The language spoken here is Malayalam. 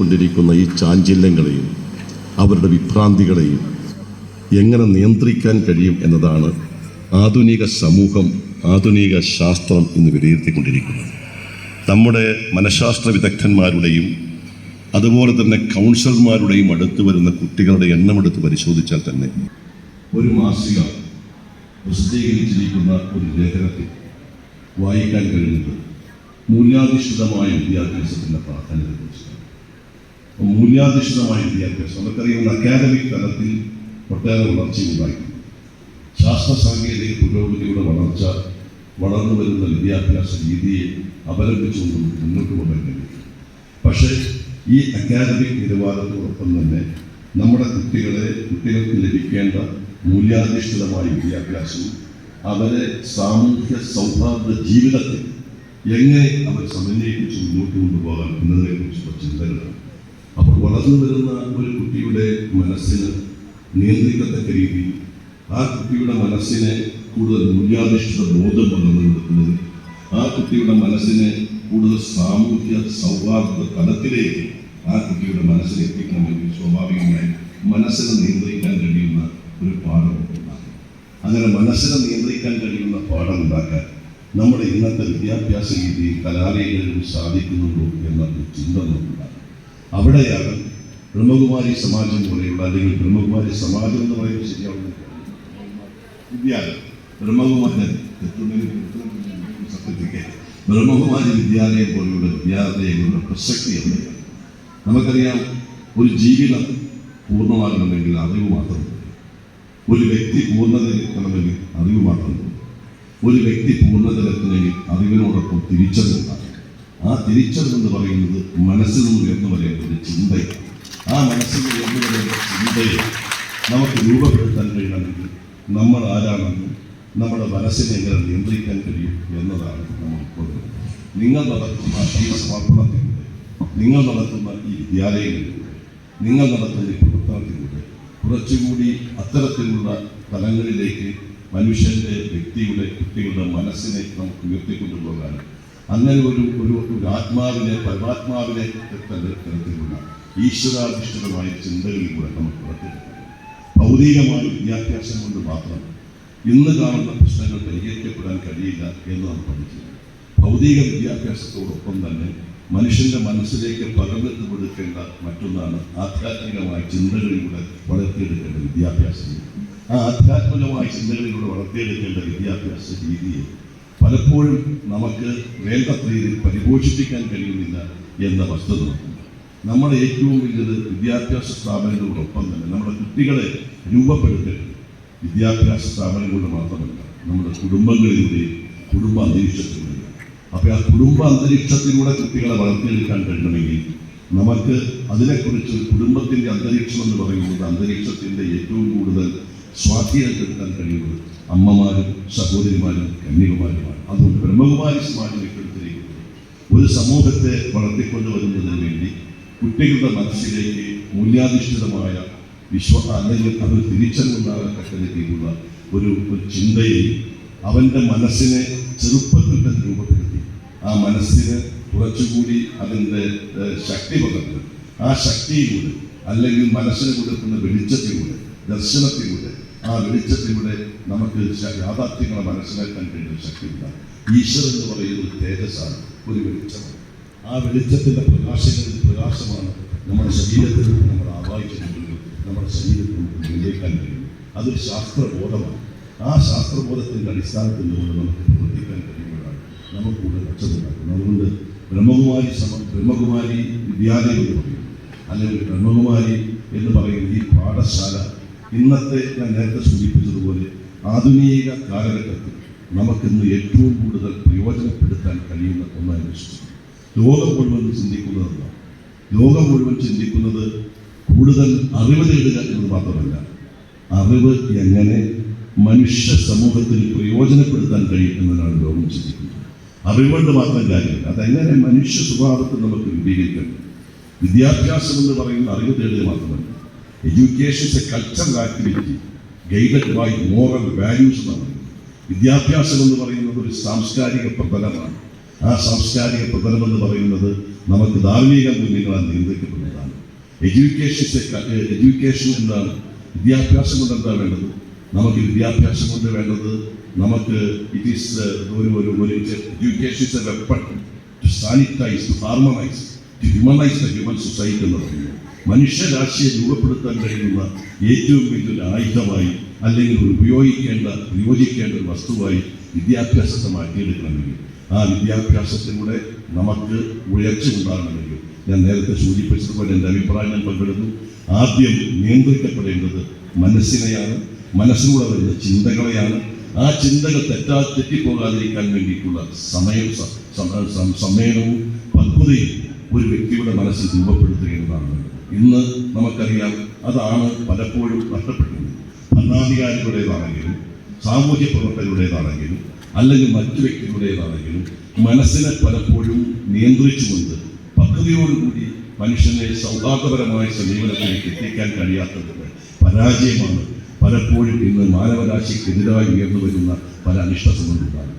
കൊണ്ടിരിക്കുന്ന ഈ ചാഞ്ചല്യങ്ങളെയും അവരുടെ വിഭ്രാന്തികളെയും എങ്ങനെ നിയന്ത്രിക്കാൻ കഴിയും എന്നതാണ് ആധുനിക സമൂഹം ആധുനിക ശാസ്ത്രം ഇന്ന് വിലയിരുത്തിക്കൊണ്ടിരിക്കുന്നത്. നമ്മുടെ മനഃശാസ്ത്ര വിദഗ്ധന്മാരുടെയും അതുപോലെ തന്നെ കൗൺസിലർമാരുടെയും അടുത്ത് വരുന്ന കുട്ടികളുടെ എണ്ണം എടുത്ത് പരിശോധിച്ചാൽ തന്നെ ഒരു മാസിക പ്രസിദ്ധീകരിച്ചിരിക്കുന്ന ഒരു ലേഖനത്തിൽ വായിക്കാൻ കഴിയുന്നത് മൂല്യാധിഷ്ഠിതമായ വിദ്യാഭ്യാസത്തിന്റെ പ്രാധാന്യത്തെക്കുറിച്ചാണ്. മൂല്യാധിഷ്ഠിതമായ വിദ്യാഭ്യാസം. നമുക്കറിയാവുന്ന അക്കാദമിക് തലത്തിൽ ഒട്ടേറെ വളർച്ചയുണ്ടായി ശാസ്ത്ര സാങ്കേതിക പുരോഗതിയുടെ വളർച്ച വളർന്നു വരുന്ന വിദ്യാഭ്യാസ രീതിയെ അവലംബിച്ചുകൊണ്ട് നമുക്ക് മുന്നോട്ട് പോകാൻ കഴിയും. പക്ഷേ ഈ അക്കാദമിക് നിലവാരത്തോടൊപ്പം തന്നെ നമ്മുടെ കുട്ടികളെ കുട്ടികൾക്ക് ലഭിക്കേണ്ട മൂല്യാധിഷ്ഠിതമായ വിദ്യാഭ്യാസവും അവരെ സാമൂഹ്യ സൗഹാർദ്ദ ജീവിതത്തിൽ എങ്ങനെ അവർ സമന്വയിപ്പിച്ച് മുന്നോട്ട് കൊണ്ടുപോകാം എന്നതിനെക്കുറിച്ചുള്ള ചിന്തകളാണ്. വളർന്നു വരുന്ന ഒരു കുട്ടിയുടെ മനസ്സിന് നിയന്ത്രിക്കത്തക്ക രീതിയിൽ ആ കുട്ടിയുടെ മനസ്സിനെ കൂടുതൽ മൂല്യാധിഷ്ഠിത ബോധം വളർന്നുകൊടുക്കുന്നത് ആ കുട്ടിയുടെ മനസ്സിനെ കൂടുതൽ സാമൂഹ്യ സൗഹാർദ്ദ തലത്തിലേക്ക് ആ കുട്ടിയുടെ മനസ്സിനെ എത്തിക്കണമെങ്കിൽ സ്വാഭാവികമായി മനസ്സിനെ നിയന്ത്രിക്കാൻ കഴിയുന്ന ഒരു പാഠം അങ്ങനെ മനസ്സിനെ നിയന്ത്രിക്കാൻ കഴിയുന്ന പാഠം ഉണ്ടാക്കാൻ നമ്മുടെ ഇന്നത്തെ വിദ്യാഭ്യാസ രീതിയിൽ കലാലയങ്ങളിലും സാധിക്കുന്നുണ്ടോ എന്നൊരു ചിന്ത നമുക്കുണ്ടാകും അവിടെയാണ് ബ്രഹ്മകുമാരി സമാജം പോലെയുള്ള അല്ലെങ്കിൽ ബ്രഹ്മകുമാരി സമാജം എന്ന് പറയുന്നത് ശരിയാവുന്ന വിദ്യാലയം. ബ്രഹ്മകുമാരി ബ്രഹ്മകുമാരി വിദ്യാലയം പോലെയുള്ള വിദ്യാലയങ്ങളുടെ പ്രസക്തി എവിടെയാണ് നമുക്കറിയാം ഒരു ജീവിതം പൂർണമാകണമെങ്കിൽ അറിവ് മാത്രം ഒരു വ്യക്തി പൂർണതയിലെത്തണമെങ്കിൽ അറിവ് മാത്രം ഒരു വ്യക്തി പൂർണതയിലെത്തണമെങ്കിൽ അറിവിനോടൊപ്പം തിരിച്ചറിവുണ്ടാകും ആ തിരിച്ചറിവെന്ന് പറയുന്നത് മനസ്സിൽ നിന്ന് ഉയർന്നു വരേണ്ട ഒരു ചിന്തയാണ്. ആ മനസ്സിന്റെ വരേണ്ട ചിന്തയെ നമുക്ക് രൂപപ്പെടുത്താൻ കഴിയണമെങ്കിൽ നമ്മൾ ആരാണെന്നും നമ്മുടെ മനസ്സിനെ എങ്ങനെ നിയന്ത്രിക്കാൻ കഴിയും എന്നതാണ് നമ്മൾ നിങ്ങൾ നടത്തുന്ന ഈ സമർപ്പണത്തിലൂടെ നിങ്ങൾ നടത്തുന്ന ഈ വിദ്യാലയങ്ങളിലൂടെ നിങ്ങൾ നടത്തുന്ന ഈ പ്രവർത്തനത്തിലൂടെ കുറച്ചുകൂടി അത്തരത്തിലുള്ള തലങ്ങളിലേക്ക് മനുഷ്യന്റെ വ്യക്തിയുടെ കുട്ടികളുടെ മനസ്സിനെ നമുക്ക് ഉയർത്തിക്കൊണ്ടുപോകാൻ അങ്ങനെ ഒരു ഒരു ആത്മാവിനെ പരമാത്മാവിനെ തരത്തിലുള്ള ഈശ്വരാധിഷ്ഠിതമായ ചിന്തകളിലൂടെ നമുക്ക് വളർത്തിയെടുക്കണം ഭൗതികമായ വിദ്യാഭ്യാസം കൊണ്ട് മാത്രം ഇന്ന് കാണുന്ന പ്രശ്നങ്ങൾ പരിഹരിക്കപ്പെടാൻ കഴിയില്ല എന്ന് നാം പഠിക്കുക ഭൗതിക വിദ്യാഭ്യാസത്തോടൊപ്പം തന്നെ മനുഷ്യന്റെ മനസ്സിലേക്ക് പകർന്നെത്തു കൊടുക്കേണ്ട മറ്റൊന്നാണ് ആധ്യാത്മികമായ ചിന്തകളിലൂടെ വളർത്തിയെടുക്കേണ്ട വിദ്യാഭ്യാസം ആ ആധ്യാത്മികമായ ചിന്തകളിലൂടെ വളർത്തിയെടുക്കേണ്ട വിദ്യാഭ്യാസ രീതിയെ പലപ്പോഴും നമുക്ക് വേണ്ടത്ര രീതിയിൽ പരിപോഷിപ്പിക്കാൻ കഴിയുന്നില്ല എന്ന വസ്തുത നമ്മുടെ ഏറ്റവും വലിയത് വിദ്യാഭ്യാസ സ്ഥാപനങ്ങളോടൊപ്പം തന്നെ നമ്മുടെ കുട്ടികളെ രൂപപ്പെടുത്തരുത്. വിദ്യാഭ്യാസ സ്ഥാപനങ്ങളുടെ മാത്രമല്ല നമ്മുടെ കുടുംബങ്ങളിലൂടെ കുടുംബ അന്തരീക്ഷത്തിലൂടെ. അപ്പോൾ ആ കുടുംബ അന്തരീക്ഷത്തിലൂടെ കുട്ടികളെ വളർത്തിയെടുക്കാൻ കഴിയണമെങ്കിൽ നമുക്ക് അതിനെക്കുറിച്ച് കുടുംബത്തിന്റെ അന്തരീക്ഷം എന്ന് പറയുന്നത് അന്തരീക്ഷത്തിന്റെ ഏറ്റവും കൂടുതൽ സ്വാധീനം ചെലുത്താൻ കഴിയുന്നത് അമ്മമാരും സഹോദരിമാരും കന്യകുമാരുമാണ്. അതുകൊണ്ട് ബ്രഹ്മകുമാരി സമാജം ഏറ്റെടുത്തിരിക്കുന്നത്. ഒരു സമൂഹത്തെ വളർത്തിക്കൊണ്ടുവരുന്നതിന് വേണ്ടി കുട്ടികളുടെ മനസ്സിലേക്ക് മൂല്യാധിഷ്ഠിതമായ വിശ്വ അല്ലെങ്കിൽ അത് തിരിച്ചറിവുണ്ടാകത്തക്ക ഒരു ഒരു ചിന്തയെ അവന്റെ മനസ്സിനെ ചെറുപ്പത്തിൽ തന്നെ രൂപപ്പെടുത്തി. ആ മനസ്സിന് കുറച്ചുകൂടി അതിന്റെ ശക്തി പകർന്ന്. ആ ശക്തിയിലൂടെ അല്ലെങ്കിൽ മനസ്സിന് കൊടുക്കുന്ന വെളിച്ചത്തിലൂടെ ദർശനത്തിലൂടെ ആ വെളിച്ചത്തിലൂടെ നമുക്ക് യാഥാർത്ഥ്യങ്ങളെ മനസ്സിലാക്കാൻ കഴിയുന്ന ശക്തിയില്ല ഈശ്വരൻ എന്ന് പറയുന്ന ഒരു തേജസ്സാണ് ഒരു വെളിച്ചമാണ്. ആ വെളിച്ചത്തിന്റെ പ്രകാശങ്ങളിൽ പ്രകാശമാണ് നമ്മുടെ ശരീരത്തിൽ നമ്മൾ ആവാഹിച്ചിട്ടുണ്ടെങ്കിൽ നമ്മുടെ ശരീരത്തിൽ വിജയിക്കാൻ കഴിയും. അതൊരു ശാസ്ത്രബോധമാണ്. ആ ശാസ്ത്രബോധത്തിന്റെ അടിസ്ഥാനത്തിൽ നമുക്ക് പ്രവർത്തിക്കാൻ കഴിയുമ്പോഴാണ് നമുക്ക് കൂടുതൽ രക്ഷപ്പെടുന്നത് അതുകൊണ്ട് ബ്രഹ്മകുമാരി സമ ബ്രഹ്മകുമാരി വിദ്യാലയം എന്ന് പറയും. അല്ലെങ്കിൽ ബ്രഹ്മകുമാരി എന്ന് പറയുന്ന ഈ പാഠശാല ഇന്നത്തെ ഞാൻ നേരത്തെ സൂചിപ്പിച്ചതുപോലെ ആധുനിക കാലഘട്ടത്തിൽ നമുക്കിന്ന് ഏറ്റവും കൂടുതൽ പ്രയോജനപ്പെടുത്താൻ കഴിയുന്ന ഒന്നായി വിശ്വസിക്കുന്നു. ലോകം മുഴുവൻ ചിന്തിക്കുന്നതല്ല. ലോകം മുഴുവൻ ചിന്തിക്കുന്നത് കൂടുതൽ അറിവ് നേടുക എന്നത് മാത്രമല്ല. അറിവ് എങ്ങനെ മനുഷ്യ സമൂഹത്തിൽ പ്രയോജനപ്പെടുത്താൻ കഴിയും എന്നതാണ് ലോകം ചിന്തിക്കുന്നത്. അറിവുകൊണ്ട് മാത്രം കാര്യമില്ല അതെങ്ങനെ മനുഷ്യ സ്വഭാവത്തിൽ നമുക്ക് രൂപീകരിക്കാൻ വിദ്യാഭ്യാസം എന്ന് പറയുന്ന അറിവ് തേടുക മാത്രമല്ല. Education a cultural activity guided by moral values എന്നാണ് വിദ്യാഭ്യാസം എന്ന് പറയുന്നത് ഒരു സാംസ്കാരിക പ്രബലമാണ്. ആ സാംസ്കാരിക പ്രതലമെന്ന് പറയുന്നത് നമുക്ക് ധാർമ്മിക മൂല്യങ്ങളാൽ നിയന്ത്രിക്കപ്പെടുന്നതാണ്. എഡ്യൂക്കേഷൻ എഡ്യൂക്കേഷൻ എന്താണ്? വിദ്യാഭ്യാസം കൊണ്ട് എന്താ വേണ്ടത്? നമുക്ക് വിദ്യാഭ്യാസം കൊണ്ട് വേണ്ടത് നമുക്ക് ഇറ്റ് ഈസ് ഒരു ഒരു ഒരു education is a weapon to sanitise to harmonise to humanise the human society എന്ന് പറയുന്നത്. മനുഷ്യരാശിയെ രൂപപ്പെടുത്താൻ കഴിയുന്ന ഏറ്റവും വലിയൊരു ആയുധമായി അല്ലെങ്കിൽ ഉപയോഗിക്കേണ്ട പ്രയോജിക്കേണ്ട ഒരു വസ്തുവായി വിദ്യാഭ്യാസത്തെ മാറ്റിയെടുക്കണമെങ്കിൽ ആ വിദ്യാഭ്യാസത്തിലൂടെ നമുക്ക് ഉയർച്ച ഉണ്ടാകണമെങ്കിൽ. ഞാൻ നേരത്തെ സൂചിപ്പിച്ചതുപോലെ എന്റെ അഭിപ്രായം ഞാൻ പങ്കിടുന്നു. ആദ്യം നിയന്ത്രിക്കപ്പെടേണ്ടത് മനസ്സിനെയാണ് മനസ്സിലൂടെ വരുന്ന ചിന്തകളെയാണ്. ആ ചിന്തകൾ തെറ്റാ തെറ്റിപ്പോകാതിരിക്കാൻ വേണ്ടിയിട്ടുള്ള സമയം സമ്മേളനവും പക്വതയും ഒരു വ്യക്തിയുടെ മനസ്സിൽ രൂപപ്പെടുത്തുകയെന്നതാണ്. ഇന്ന് നമുക്കറിയാം അതാണ് പലപ്പോഴും നഷ്ടപ്പെട്ടത് ഭരണാധികാരികളുടേതാണെങ്കിലും സാമൂഹ്യ പ്രവർത്തകരുടേതാണെങ്കിലും അല്ലെങ്കിൽ മറ്റു വ്യക്തികളുടേതാണെങ്കിലും മനസ്സിനെ പലപ്പോഴും നിയന്ത്രിച്ചുകൊണ്ട് പക്വതയോടുകൂടി മനുഷ്യനെ സൗഹാർദ്ദപരമായ സമീപനത്തിലേക്ക് എത്തിക്കാൻ കഴിയാത്തതിന്റെ പരാജയമാണ് പലപ്പോഴും ഇന്ന് മാനവരാശിക്കെതിരായി ഉയർന്നു വരുന്ന പല അനിഷ്ട സംബന്ധമാണ്